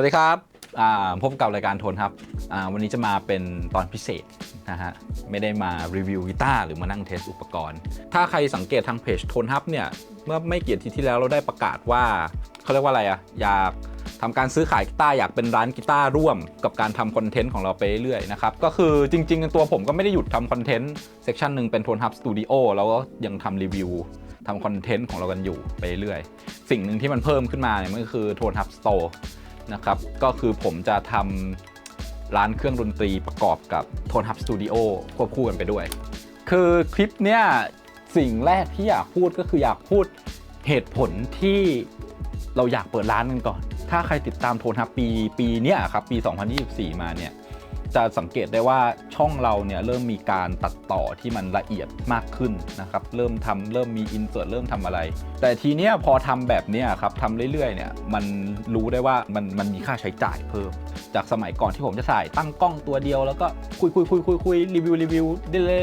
วัสดีครับพบกับรายการโทนครับ วันนี้จะมาเป็นตอนพิเศษนะฮะ ไม่ได้มารีวิวกีตาร์หรือมานั่งเทสอุปกรณ์ ถ้าใครสังเกตทางเพจโทนฮับเนี่ย เมื่อไม่กี่อาทิตย์ที่แล้วเราได้ประกาศว่าเขาเรียกว่าอะไรอะอยากทำการซื้อขายกีตาร์อยากเป็นร้านกีตาร์ร่วมกับการทำคอนเทนต์ของเราไปเรื่อยๆนะครับ ก็คือจริง ๆ ตัวผมก็ไม่ได้หยุดทำคอนเทนต์เซกชันหนึ่งเป็นโทนฮับสตูดิโอแล้วก็ยังทำรีวิวทำคอนเทนต์ของเรากันอยู่ไปเรื่อย สิ่งหนึ่งที่มันเพิ่มขึ้นมาเนี่ยมันก็คือโทนฮับสโตร์ นะครับ ก็คือผมจะทำร้านเครื่องดนตรีประกอบกับโทนฮับสตูดิโอควบคู่กันไปด้วย คือคลิปเนี้ยสิ่งแรกที่อยากพูดก็คืออยากพูดเหตุผลที่เราอยากเปิดร้านกันก่อน ถ้าใครติดตามโทนฮับปีปีเนี้ยครับปี 2024 มาเนี่ย จะสังเกตได้ว่าช่องเราเนี่ยเริ่มมีการตัดต่อที่มันละเอียดมากขึ้นนะครับเริ่มทำเริ่มมีอินเสิร์ตเริ่มทำอะไร แต่ทีเนี้ยพอทำแบบเนี้ยครับทำเรื่อยๆเนี่ยมันรู้ได้ว่ามันมันมีค่าใช้จ่ายเพิ่ม จากสมัยก่อนที่ผมจะถ่ายตั้งกล้องตัวเดียว แล้วก็คุยคุยคุยคุยคุยรีวิวรีวิว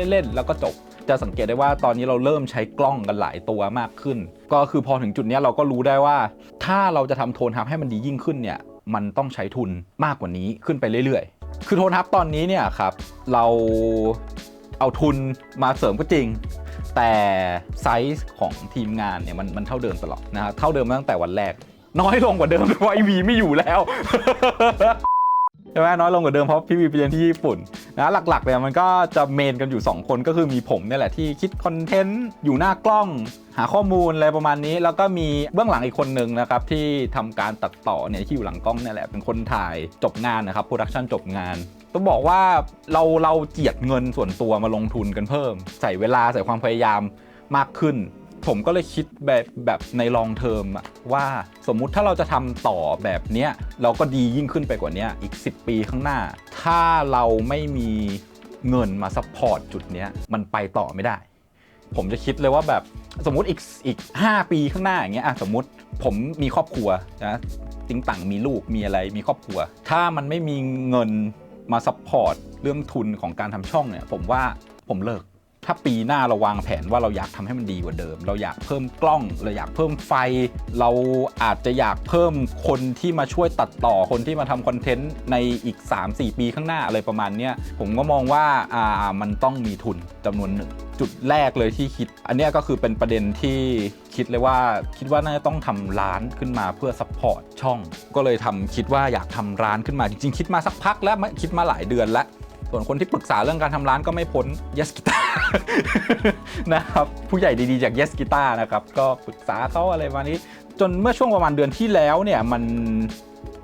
เล่นๆแล้วก็จบจะสังเกตได้ว่าตอนนี้เราเริ่มใช้กล้องกันหลายตัวมากขึ้น ก็คือพอถึงจุดเนี้ยเราก็รู้ได้ว่า ถ้าเราจะทำโทนทับให้มันดียิ่งขึ้นเนี่ยมันต้องใช้ทุนมากกว่านี้ขึ้นไปเรื่อยๆ คือโทนทับตอนนี้เนี่ยครับ เราเอาทุนมาเสริมก็จริง แต่ไซส์ของทีมงานเนี่ยมันมันเท่าเดิมตลอดนะครับเท่าเดิมตั้งแต่วันแรก น้อยลงกว่าเดิมเพราะไอวีไม่อยู่แล้วใช่ไหมน้อยลงกว่าเดิมเพราะพี่วีไปเรียนที่ญี่ปุ่นนะหลักๆเนี่ยมันก็จะเมนกันอยู่ 2 คนก็คือมีผมเนี่ยแหละที่คิดคอนเทนต์อยู่หน้ากล้อง หาข้อมูลอะไรประมาณนี้ แล้วก็มีเบื้องหลังอีกคนหนึ่งนะครับที่ทำการตัดต่อเนี่ยที่อยู่หลังกล้องเนี่ยแหละเป็นคนถ่ายจบงานนะครับโปรดักชันจบงานต้องบอกว่าเราเราเจียดเงินส่วนตัวมาลงทุนกันเพิ่ม ใส่เวลาใส่ความพยายามมากขึ้น ผมก็เลยคิดแบบแบบในลองเทอมอะว่าสมมุติถ้าเราจะทำต่อแบบเนี้ยเราก็ดียิ่งขึ้นไปกว่านี้อีก 10 ปีข้างหน้า ถ้าเราไม่มีเงินมาซัพพอร์ตจุดเนี้ยมันไปต่อไม่ได้ ผมจะคิดเลยว่าแบบสมมติอีกอีก5ปีข้างหน้าอย่างเงี้ยอะสมมติผมมีครอบครัวนะติงต่างมีลูกมีอะไรมีครอบครัว ถ้ามันไม่มีเงินมาซัพพอร์ตเรื่องทุนของการทำช่องเนี่ย ผมว่าผมเลิก ถ้าปีหน้าเราวางแผนว่าเราอยากทำให้มันดีกว่าเดิม เราอยากเพิ่มกล้อง เราอยากเพิ่มไฟ เราอาจจะอยากเพิ่มคนที่มาช่วยตัดต่อคนที่มาทำคอนเทนต์ในอีก 3-4 ปีข้างหน้าอะไรประมาณนี้ผมก็มองว่าอ่ามันต้องมีทุนจำนวนหนึ่งจุดแรกเลยที่คิด อันนี้ก็คือเป็นประเด็นที่คิดเลยว่าคิดว่าน่าจะต้องทำร้านขึ้นมาเพื่อซัพพอร์ตช่อง ก็เลยทำคิดว่าอยากทำร้านขึ้นมาจริงๆคิดมาสักพักแล้วคิดมาหลายเดือนแล้ว ส่วนคนที่ปรึกษาเรื่องการทำร้านก็ไม่พ้น Yes Guitar นะครับ ผู้ใหญ่ดีๆจาก Yes Guitar นะครับ ก็ปรึกษาเขาอะไรมานี้ จนเมื่อช่วงประมาณเดือนที่แล้วเนี่ย มัน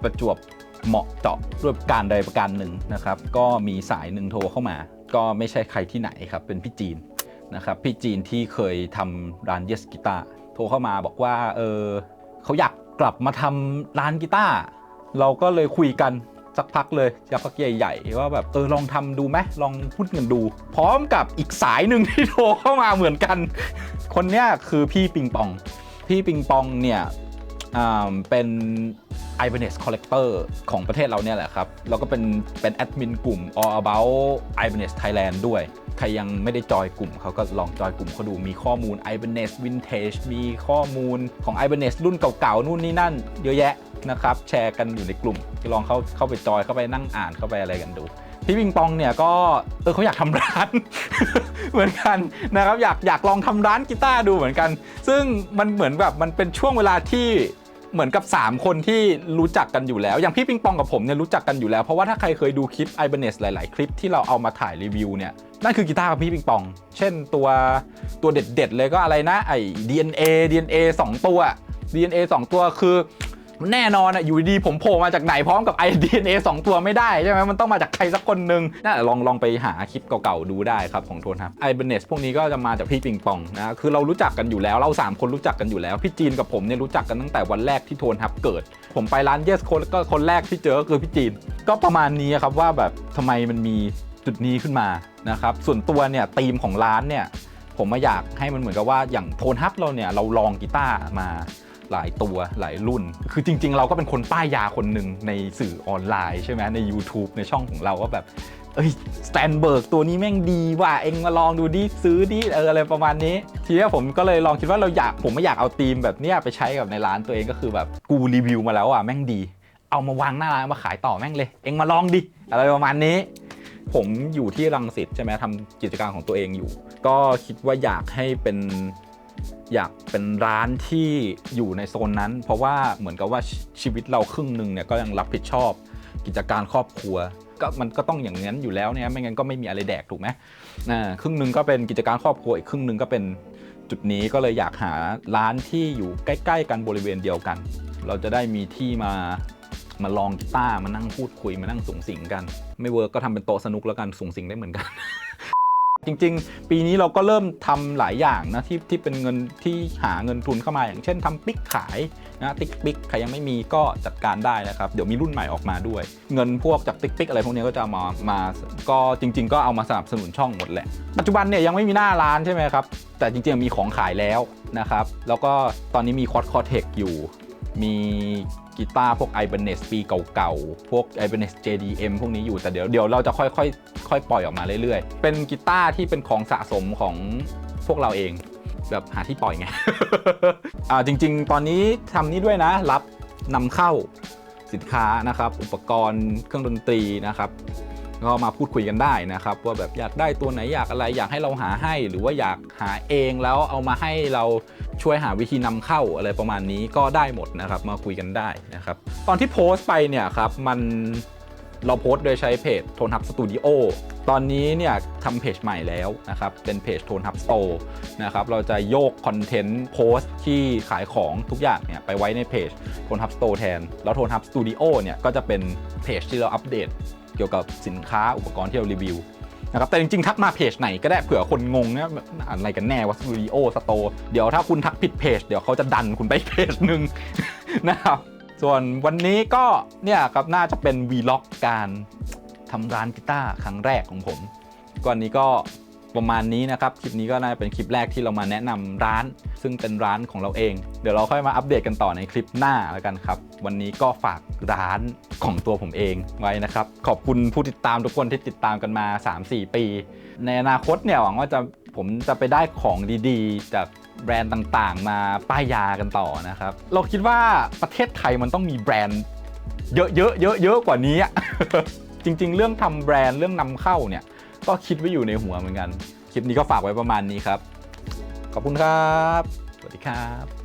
ประจวบเหมาะเจาะด้วยการใดประการหนึ่งนะครับ ก็มีสายหนึ่งโทรเข้ามา ก็ไม่ใช่ใครที่ไหนครับ เป็นพี่จีนนะครับ พี่จีนที่เคยทำร้าน Yes Guitar โทรเข้ามาบอกว่า เออเขาอยากกลับมาทำร้านกีตาร์เราก็เลยคุยกัน สักพักเลยยักษ์ใหญ่ๆว่าแบบเออลองทำดูไหมลองพูดกันดู พร้อมกับอีกสายหนึ่งที่โทรเข้ามาเหมือนกัน คนเนี้ยคือพี่ปิงปอง พี่ปิงปองเนี่ยอ่าเป็น i b a n e s Collector ของประเทศเราเนี่ยแหละครับ แล้วก็เป็นเป็นแอดมินกลุ่ม All About i b a n e s Thailand ด้วย ใครยังไม่ได้จอยกลุ่มเขาก็ลองจอยกลุ่มเขาดูมีข้อมูล i b a n e s Vintage มีข้อมูลของ i b a n e s รุ่นเก่าๆ นู่นนี่นั่น เยอะแยะนะครับแชร์กันอยู่ในกลุ่มลองเข้าเข้าไปจอยเข้าไปนั่งอ่านเข้าไปอะไรกันดูพี่ปิงปองเนี่ยก็เออเขาอยากทำร้าน เหมือนกันนะครับอยากอยากลองทำร้านกีตาร์ดูเหมือนกัน ซึ่งมันเหมือนแบบมันเป็นช่วงเวลาที่ เหมือนกับ 3 คนที่รู้จักกันอยู่แล้ว อย่างพี่ปิงปองกับผมเนี่ยรู้จักกันอยู่แล้ว เพราะว่าถ้าใครเคยดูคลิป i b a n e s หลาย ๆ คลิปที่เราเอามาถ่ายรีวิวเนี่ยนั่นคือกีตาร์กับพี่ปิงปอง เช่นตัวตัวเด็ด ๆ เลยก็อะไรนะไอ้ DNA DNA 2 ตัว DNA 2 ตัวคือ แน่นอนอะอยู่ดีผมโผล่มาจากไหนพร้อมกับ iDNA 2 ตัวไม่ได้ใช่ไหมมันต้องมาจากใครสักคนหนึ่งน่าลองลองไปหาคลิปเก่าๆดูได้ครับของโทนครับ i b a n e s พวกนี้ก็จะมาจากพี่ปิงปองนะคือเรารู้จักกันอยู่แล้วเรา 3 คนรู้จักกันอยู่แล้ว พี่จีนกับผมเนี่ยรู้จักกันตั้งแต่วันแรกที่โทนฮับเกิด ผมไปร้าน Yes คนก็คนแรกที่เจอก็คือพี่จีน ก็ประมาณนี้ครับว่าแบบทำไมมันมีจุดนี้ขึ้นมานะครับส่วนตัวเนี่ยธีมของร้านเนี่ยผมมาอยากให้มันเหมือนกับว่าอย่างโทนฮับเราเนี่ยเราลองกีตาร์มา หลายตัวหลายรุ่น คือจริง ๆ เราก็เป็นคนป้ายยาคนหนึ่งในสื่อออนไลน์ใช่ไหมใน YouTube ในช่องของเราว่าแบบเอ้ยสแตนเบิร์กตัวนี้แม่งดีว่ะเองมาลองดูดิซื้อดิเอออะไรประมาณนี้ ทีนี้ผมก็เลยลองคิดว่าเราอยากผมไม่อยากเอาธีมแบบเนี้ยไปใช้กับในร้านตัวเองก็คือแบบกูรีวิวมาแล้วอะแม่งดี เอามาวางหน้าร้านมาขายต่อแม่งเลย เองมาลองดิอะไรประมาณนี้ ผมอยู่ที่รังสิตใช่ไหมทำกิจการของตัวเองอยู่ ก็คิดว่าอยากให้เป็น อยากเป็นร้านที่อยู่ในโซนนั้น เพราะว่าเหมือนกับว่าชีวิตเราครึ่งหนึ่งเนี่ยก็ยังรับผิดชอบ กิจการครอบครัวก็มันก็ต้องอย่างนั้นอยู่แล้วเนี่ยไม่งั้นก็ไม่มีอะไรแดกถูกไหมอ่าครึ่งหนึ่งก็เป็นกิจการครอบครัวอีกครึ่งหนึ่งก็เป็นจุดนี้ก็เลยอยากหาร้านที่อยู่ใกล้ ๆ กันบริเวณเดียวกัน เราจะได้มีที่มามาลองกีตาร์มานั่งพูดคุยมานั่งสูงสิงกัน ไม่เวิร์กก็ทำเป็นโต๊ะสนุกแล้วกันสูงสิงได้เหมือนกัน จริง ๆ ปีนี้เราก็เริ่มทำหลายอย่างนะที่ที่เป็นเงินที่หาเงินทุนเข้ามา อย่างเช่นทำปิ๊กขายนะติ๊กปิ๊กใครยังไม่มีก็จัดการได้นะครับ เดี๋ยวมีรุ่นใหม่ออกมาด้วย เงินพวกจากติ๊กปิ๊กอะไรพวกนี้ก็จะมามาก็จริง ๆ ก็เอามาสนับสนุนช่องหมดแหละ ปัจจุบันเนี่ยยังไม่มีหน้าร้านใช่ไหมครับ แต่จริง ๆ มีของขายแล้วนะครับ แล้วก็ตอนนี้มีคอร์ดคอเทคอยู่มี กีตาร์พวก i b a n e s ปีเก่าๆ พวก i b a n e s JDM พวกนี้อยู่แต่เดี๋ยวเดี๋ยวเราจะค่อยๆค่อยปล่อยออกมาเรื่อยๆ เป็นกีตาร์ที่เป็นของสะสมของพวกเราเอง แบบหาที่ปล่อยไง อ่าจริงๆ ตอนนี้ทำนี้ด้วยนะ รับนำเข้าสินค้านะครับ อุปกรณ์เครื่องดนตรีนะครับก็มาพูดคุยกันได้นะครับ ว่าแบบอยากได้ตัวไหนอยากอะไรอยากให้เราหาให้ หรือว่าอยากหาเองแล้วเอามาให้เรา ช่วยหาวิธีนำเข้าอะไรประมาณนี้ก็ได้หมดนะครับ มาคุยกันได้นะครับ ตอนที่โพสต์ไปเนี่ยครับมันเราโพสต์โดยใช้เพจโทนฮับสตูดิโอตอนนี้เนี่ยทำเพจใหม่แล้วนะครับ เป็นเพจโทนฮับสโตร์นะครับ เราจะโยกคอนเทนต์โพสต์ที่ขายของทุกอย่างเนี่ยไปไว้ในเพจโทนฮับสโตร์แทน แล้วโทนฮับสตูดิโอเนี่ยก็จะเป็นเพจที่เราอัปเดตเกี่ยวกับสินค้าอุปกรณ์ที่เรารีวิว นะครับแต่จริงๆ ทักมาเพจไหนก็ได้เผื่อคนงงนะแบบอะไรกันแน่ว่าสตูดิโอสโตเดี๋ยวถ้าคุณทักผิดเพจ เดี๋ยวเขาจะดันคุณไปเพจหนึ่งนะครับส่วนวันนี้ก็เนี่ยครับน่าจะเป็นวีล็อกการทำร้านกีตาร์ครั้งแรกของผมก่อันนี้ก็ ประมาณนี้นะครับ คลิปนี้ก็น่าจะเป็นคลิปแรกที่เรามาแนะนำร้าน ซึ่งเป็นร้านของเราเอง เดี๋ยวเราค่อยมาอัปเดตกันต่อในคลิปหน้าแล้วกันครับ วันนี้ก็ฝากร้านของตัวผมเองไว้นะครับ ขอบคุณผู้ติดตามทุกคนที่ติดตามกันมา 3-4 ปี ในอนาคตเนี่ยหวังว่าจะผมจะไปได้ของดีๆ จากแบรนด์ต่างๆ มาป้ายยากันต่อนะครับ เราคิดว่าประเทศไทยมันต้องมีแบรนด์เยอะๆเยอะๆกว่านี้ จริง ๆ เรื่องทำแบรนด์เรื่องนำเข้าเนี่ย ก็คิดไว้อยู่ในหัวเหมือนกัน คลิปนี้ก็ฝากไว้ประมาณนี้ครับ ขอบคุณครับ สวัสดีครับ